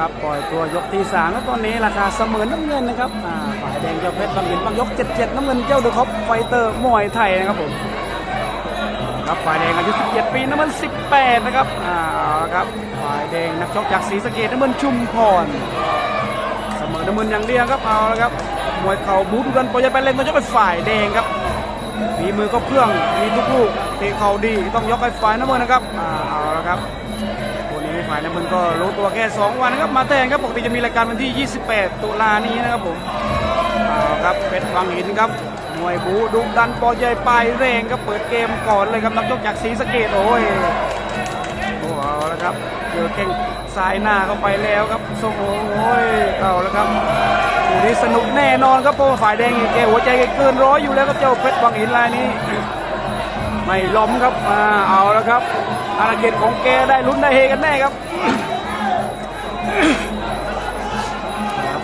ครับปล่อยตัวยกที่สามแล้วตอนนี้ราคาเสมอน้ำเงินนะครับฝ่ายแดงเจ้าเพชรบางหินบางยก77น้ำเงินเจ้าเดอะคอปไฟเตอร์มวยไทยนะครับผมครับฝ่ายแดงอายุ17ปีน้ำเงิน18นะครับอ่าครับฝ่ายแดงนักชกจากศรีสะเกดน้ำเงินชุมพรเสมอน้ำมันอย่างเดียวครับเอาละครับมวยเข่าบูดูกันปล่อยไปเล่นต้องยกไปฝ่ายแดงครับฝีมือก็เพื่องมีทุกลูกเตะเข่าดีต้องยกไปฝ่ายน้ำมันนะครับอ่าเอาละครับ ฝ่ายน้ำมันก็รู้ตัวแค่ 2 วันนะครับมาแทนครับปกติจะมีรายการวันที่ 28 ตุลานี้นะครับผมเอาครับเพชรวังหินครับมวยบูดุดันปอใหญ่ปลายแรงครับเปิดเกมก่อนเลยครับนักชกจากศรีสะเกดโอ้ยโอ้เอาละครับเจอแข้งซ้ายหน้าเข้าไปแล้วครับทรงโอ้ยเอาละครับคู่นี้สนุกแน่นอนครับเพราะว่าฝ่ายแดงแกหัวใจแกเกินร้อยอยู่แล้วครับเจ้าเพชรวังหินลายนี้ ไม่ล้มครับมาเอาและครับอาณาเขตของแกได้ลุ้นได้เฮกันแน่ครับ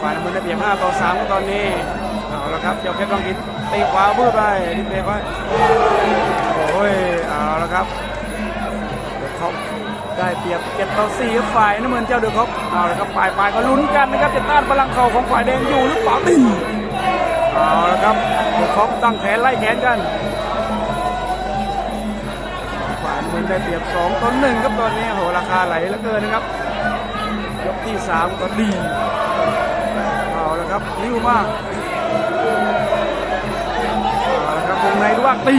ฝ่ายน้ำเงินได้เปรียบ5ต่อ3ครับตอนนี้เอาละครับเจ้าเพชรวังหินตะขวาบื้อไปดิเตะไว้โอ้ยเอาละครับเดือดเขาได้เปรียบเจ็ดต่อสี่ฝ่ายน้ำเงินเจ้าเดือดเขาเอาละครับฝ่ายฝ่ายก็ลุ้นกันนะครับจะต้านพลังเข่าของฝ่ายแดงอยู่หรือเปล่าตีเอาละครับเดือดเขาตั้งแขนไล่แขนกัน ฝ่ายน้ำเงินได้เปรียบสองต่อหนึ่งครับตอนนี้โหราคาไหลเหลือเกินนะครับ ยกที่สามก็ดีเอาละครับยิ้วมากเอาละครับวงในด้วยตี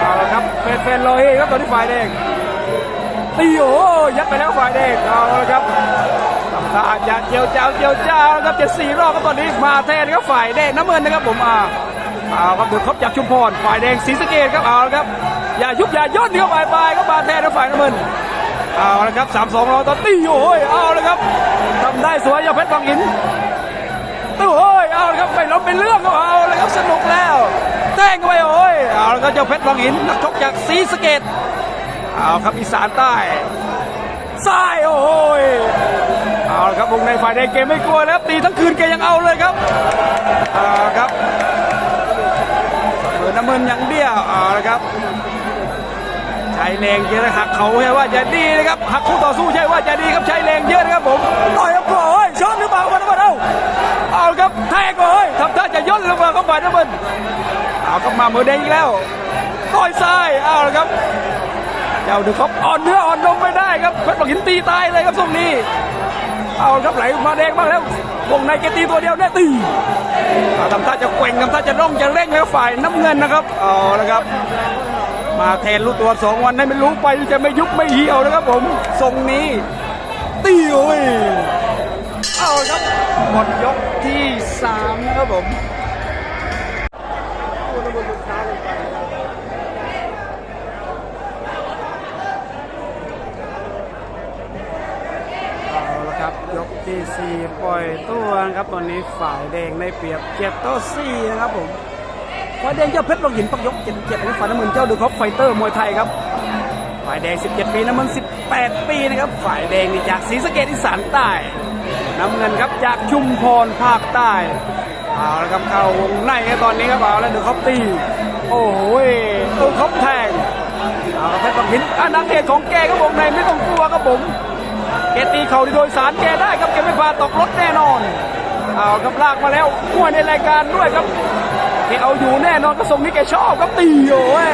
เอาละครับแฟนๆรอเฮครับตอนนี้ฝ่ายแดงตีโอ้ยัดไปแล้วฝ่ายแดงเอาละครับทำท่าจะเจียวเจ้าเจียวเจ้าครับเจ็ดสี่รอบครับตอนนี้มาแทนครับฝ่ายแดงน้ำเงินนะครับผมอ่าเอาครับเดือดครบจากชุมพรฝ่ายแดงศรีสะเกดครับเอาละครับ อย่ายุบอย่าย่นเข้าไปไปก็มาแทนรับฝ่ายน้ำเงินเอาละครับสามสองรอตอนตีโอ้ยเอาละครับทำได้สวยยาเพชรบางหินตู้โอ้ยเอาละครับไม่ล้มเป็นเรื่องก็เอาละครับสนุกแล้วแท่งเข้าไปโอ้ยเอาละครับเจ้าเพชรบางหินนักชกจากศรีสะเกดเอาครับอีสานใต้ซ้ายโอ้ยเอาละครับวงในฝ่ายแดงเกมไม่กลัวแล้วตีทั้งคืนแกยังเอาเลยครับเอาละครับเสมอน้ำเงินอย่างเดียวเอาละครับ ใช้แรงเยอะนะหักเขาใช่ว่าจะดีนะครับหักคู่ต่อสู้ใช่ว่าจะดีครับใช้แรงเยอะนะครับผมต่อยครับโอ้ยชอบหรือเปล่าวันนั้นเอาเอาครับแทงโอ้ยทำท่าจะย่นลงมาเข้าไปน้ำเงินเอากลับมาเมือแดงอีกแล้วต่อยซ้ายเอาละครับเจ้าเดือครับอ่อนเนื้ออ่อนนมไม่ได้ครับเพชรบอกหินตีตายเลยครับทรงนี้ เอาครับไหลมาแดงบ้างแล้ววงในแกตีตัวเดียวแน่ตีทำท่าจะแกว่งทำท่าจะร่องจะเร่งแล้วฝ่ายน้ำเงินนะครับเอาละครับ มาแทนรู้ตัวสองวันให้ไม่รู้ไปจะไม่ยุบไม่เหี่ยวนะครับผมทรงนี้ตีโอ้ยเอาครับหมดยกที่สามนะครับผมเอาละครับยกที่4ปล่อยตัวนะครับตอนนี้ฝ่ายแดงได้เปรียบเจ็ดต่อ4นะครับผม ฝ่ายแดงเจ้าเพชรลงหินปักยกเจ็ดเจ็ดฝ่ายน้ำเงินเจ้าดูครับไฟเตอร์มวยไทยครับ ฝ่ายแดง 17 ปีน้ำเงิน 18 ปีนะครับ ฝ่ายแดงนี่จากศรีสะเกดอีสานใต้ น้ำเงินครับจากชุมพรภาคใต้เอาละครับเข้าวงในครับตอนนี้ครับเอาแล้วดูครับตี โอ้โหตู้ครับแทงเอาละเพชรลงหินอาณาเขตของแกครับวงในไม่ต้องกลัวครับผมแกตีเข่าโดยสารแกได้ครับแกไม่พาตกรถแน่นอน เอาครับลากมาแล้วมวยในรายการด้วยครับ แกเอาอยู่แน่นอนกระทรงนี้แกชอบครับตีโอ้ย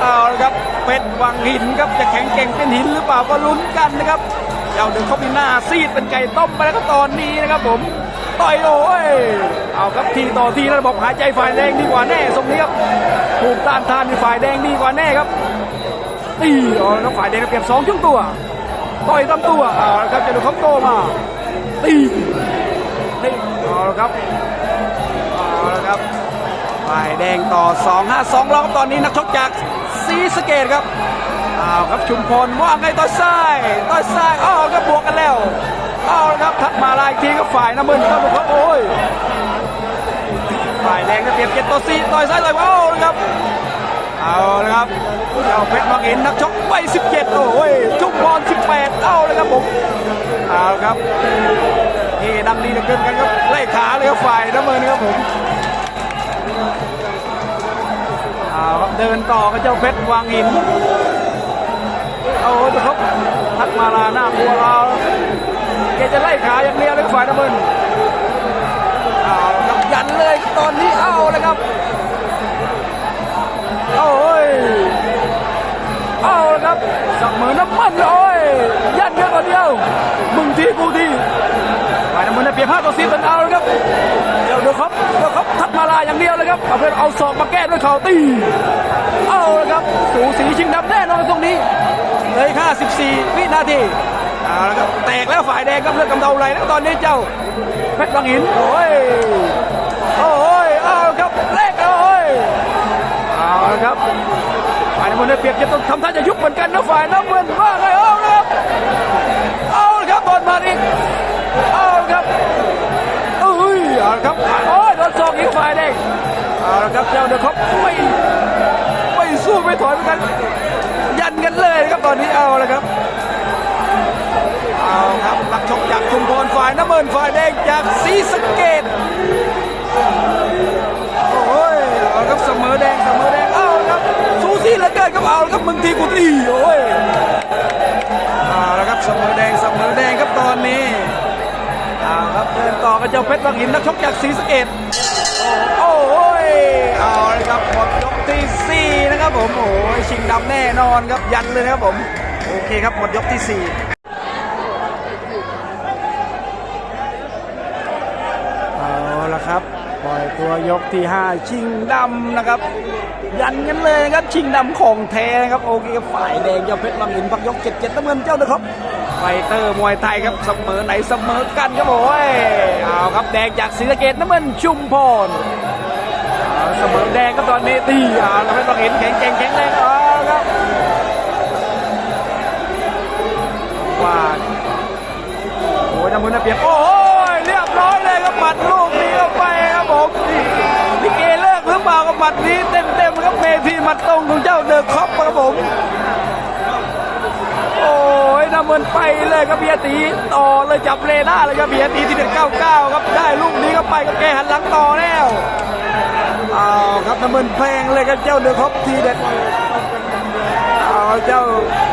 เอาละครับเป็ดวังหินครับจะแข็งเก่งเป็นหินหรือเปล่าก็ลุ้นกันนะครับเจ้าเดินเข้าไปหน้าซีดเป็นไก่ต้มไปแล้วก็ตอนนี้นะครับผมต่อยโอ้ยเอาครับทีต่อทีแล้วบอกหายใจฝ่ายแดงดีกว่าแน่ทรงนี้ครับภูมิต้านทานในฝ่ายแดงดีกว่าแน่ครับตีเอาละครับฝ่ายแดงเปรียบสองช่วงตัวต่อยลำตัวเอาละครับจะดูเขาโตมาตีตีเอาละครับ เอาละครับฝ่ายแดงต่อ 2 5 2แล้วครับตอนนี้นักชกจากซีสเกตครับเอาครับชุมพลว่าไงต่อยซ้ายต่อยซ้ายอ้าวครับวกกันแล้วเอาละครับทักมาลายอีกทีครับฝ่ายน้ำมึนครับดูครับโอ้ยฝ่ายแดงจะเปรียบเจ็ดต่อสี่ต่อยซ้ายต่อยวาเอาละครับเอาละครับเจ้าเพชรบางอินนักชกวัย17 โอ้ยชุมพร18 เอาเลยครับผมเอาละครับ นี่ดังดีเหลือเกินกันครับไล่ขาเลยครับฝ่ายน้ำเงินครับผมเอาครับเดินต่อกับเจ้าเพชรวางหินเอาครับทักมาลาหน้าบัวเอาแกจะไล่ขาอย่างเดียวเลยฝ่ายน้ำเงินเอาครับยันเลยตอนนี้เอาเลยครับเฮ้ยเอาเลยครับเสมอนน้ำมันเลยยันเดียวต่อเดียวมึงทีกูที ฝ่ายน้ำเงินได้เปรียบห้าต่อสิบเป็นเอาเลยครับเดี๋ยวดูครับเดี๋ยวครับทักมาลาอย่างเดียวเลยครับเอาเพื่อนเอาศอกมาแก้ด้วยเข่าตีเอาละครับสูสีชิงดำแน่นอนตรงนี้เลย54 วินาทีเอาละครับแตกแล้วฝ่ายแดงครับเลือดกำเดาไหลแล้วตอนนี้เจ้าเพชรบางหินโอ้ยโอ้ยเอาละครับเลขแล้วโอ้ยเอาละครับฝ่ายน้ำเงินเปรียบจะต้องทำท่าจะยุบเหมือนกันนะฝ่ายน้ำเงินว่าไงเอาละครับเอาละครับบอลมาอีก เอาละครับโอ้ยโดนศอกอีกฝ่ายแดงเอาละครับเจ้าเดือดครับไม่ไม่สู้ไม่ถอยเหมือนกันยันกันเลยนะครับตอนนี้เอาเลยครับเอาครับนักชกจากชุมพรฝ่ายน้ำเงินฝ่ายแดงจากศรีสะเกดโอ้ยเอาครับเสมอแดงเสมอแดงเอาครับสู้ซี่เหลือเกินครับเอาครับมึงทีกูทีโอ้ยเอาละครับเสมอแดงเสมอแดงครับตอนนี้ เอาครับเดินต่อกับเจ้าเพชรบางหินนักชกจากศรีสะเกดโอ้ยเอาเลยครับหมดยกที่4นะครับผมโอ้ยชิงดำแน่นอนครับยันเลยนะครับผมโอเคครับหมดยกที่4เอาละครับปล่อยตัวยกที่5ชิงดำนะครับ ยันกันเลยนะครับชิงดำของแท้นะครับโอเคครับฝ่ายแดงเจ้าเพชรลำหินพักยก7 7น้ำเงินเจ้านะครับ ไฟเตอร์มวยไทยครับเสมอไหนเสมอกันครับโอ้ยเอาครับแดงจากศรีสะเกดน้ำเงินชุมพรเอาเสมอแดงก็ตอนนี้ตีเอาแล้วไม่ต้องเห็นแข็งแกร่งแข็งแรงเอาครับว่าโอ้ยน้ำมือน้ำเปียกโอ้ยเรียบร้อยเลยครับหมัดลูกนี้เข้าไปครับผมลิเกเลิกหรือเปล่ากับหมัดนี้เต็มเต็มครับเมทีหมัดตรงของเจ้าเดอะคอปครับผม น้ำเงินไปเลยครับเบียตีต่อเลยจับเลน่าเลยครับเบียตีที่เด็ดเก้าเก้าครับได้ลูกนี้ก็ไปกับแกหันหลังต่อแล้วเอาครับน้ำมันแพงเลยครับเจ้าเดือครบทีเด็ดเอาเจ้า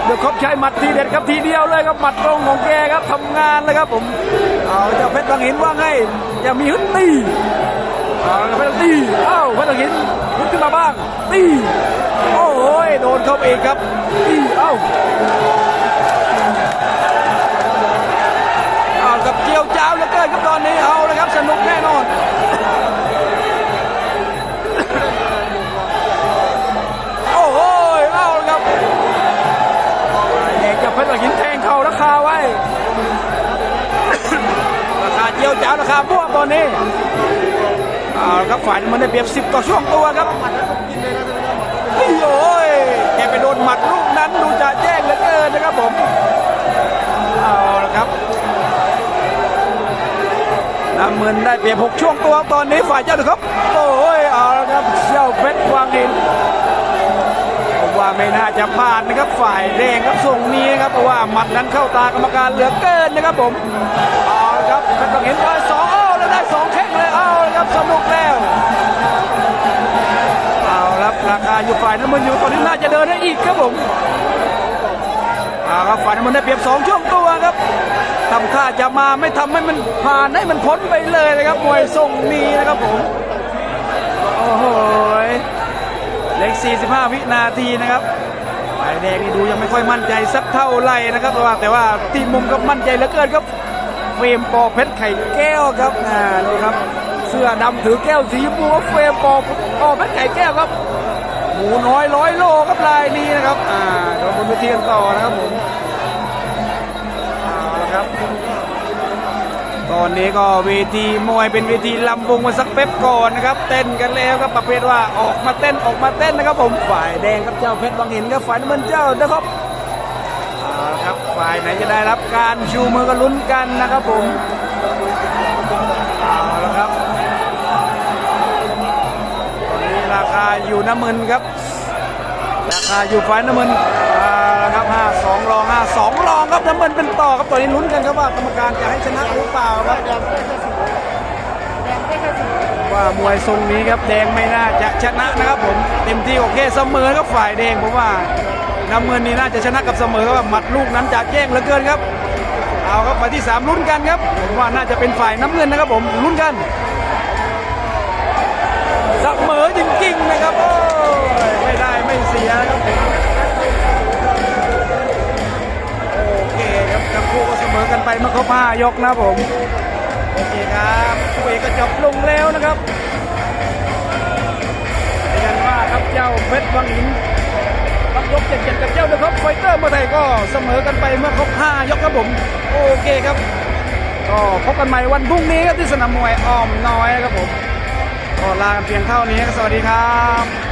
เดือครบใช้หมัดทีเด็ดครับทีเดียวเลยครับหมัดตรงของแกครับทำงานเลยครับผมเอาเจ้าเพชรบางหินว่าไงอย่ามีฮึดตีเอาเพชรตีเอ้าเพชรบางหินฮึดขึ้นมาบ้างตีโอ้ยโดนเข้าไปอีกครับตีเอ้าเอา อันนี้เอาเลยครับสนุกแน่นอนโอ้โหเอาเละครับเด็กจะเพชรหินแทงเข่าราคาไว้ ราคาเจียวจ้าวราคาบ้วตอนนี้เอาละครับฝ่ายมันได้เปรียบสิบต่อช่วงตัวครับโอ้ยแกไปโดนหมัดลูกนั้นดูจะแจ้งเหลือเกินนะครับผมเอาละครับ น้ำเงินได้เปรียบหกช่วงตัวตอนนี้ฝ่ายเจ้านะครับ โอ้ยเอาละครับเจ้าเพชรวางหินผมว่าไม่น่าจะผ่านนะครับฝ่ายแดงครับทรงนี้นะครับเพราะว่าหมัดนั้นเข้าตากรรมการเหลือเกินนะครับผมเอาละครับเพชรบางหินได้สองเอาแล้วได้สองแข้งเลยเอาละครับสนุกแล้วเอาละครับราคาอยู่ฝ่ายน้ำมันอยู่ตอนนี้น่าจะเดินได้อีกครับผม ครับฝ่ายน้ำมันได้เปรียบสองช่วงตัวครับทำท่าจะมาไม่ทำให้มันผ่านให้มันพ้นไปเลยนะครับมวยทรงนี้นะครับผมโอ้โหเล็ก 45 วินาทีนะครับฝ่ายแดงนี่ดูยังไม่ค่อยมั่นใจสักเท่าไหร่นะครับแต่ว่าแต่ว่าทีมุมก็มั่นใจเหลือเกินครับเฟรมปอเพชรไข่แก้วครับอ่านี่ครับ เสื้อดำถือแก้วสีชมพูครับเฟรมปอปอเพชรไข่แก้วครับ หมูน้อยร้อยโลครับลายนี้นะครับ อ่าเดี๋ยวบนเวทีกันต่อนะครับผมเอาละครับ ตอนนี้ก็เวทีมวยเป็นเวทีลำวงมาสักเป๊บก่อนนะครับ เต้นกันแล้วครับประเภทว่าออกมาเต้นออกมาเต้นนะครับ ผมฝ่ายแดงครับเจ้าเพชรบางหินครับฝ่ายน้ำเงินเจ้านะครับเอาละครับฝ่ายไหนจะได้รับการชูมือกันลุ้นกันนะครับผม อยู่น้ำมันครับราคาอยู่ฝ่ายน้ำเงินนะครับห้าสองรองห้าสองรองครับน้ำเงินเป็นต่อครับตอนนี้ลุ้นกันครับว่ากรรมการจะให้ชนะหรือเปล่าครับว่ามวยทรงนี้ครับแดงไม่น่าจะชนะนะครับผมเต็มที่โอเคเสมอครับฝ่ายแดงผมว่าน้ำเงินนี่น่าจะชนะกับเสมอครับหมัดลูกนั้นจะแจ้งเหลือเกินครับ เอาครับมาที่สามลุ้นกันครับผมว่าน่าจะเป็นฝ่ายน้ำเงินนะครับผมลุ้นกัน เสมอจริงๆนะครับโอ้ยไม่ได้ไม่เสียครับผมโอเคครับทั้งคู่ก็เสมอกันไปเมื่อครบห้ายกนะผมโอเคครับคู่เอกก็จบลงแล้วนะครับเป็นกันว่าครับเจ้าเพชรวังหินปักยกเจ็ดเจ็ดกับเจ้านะครับไฟเตอร์เมื่อไทยก็เสมอกันไปเมื่อครบ5ยกครับผมโอเคครับก็พบกันใหม่วันพรุ่งนี้ครับที่สนามมวยอ้อมน้อยครับผม ขอลาเพียงเท่านี้ สวัสดีครับ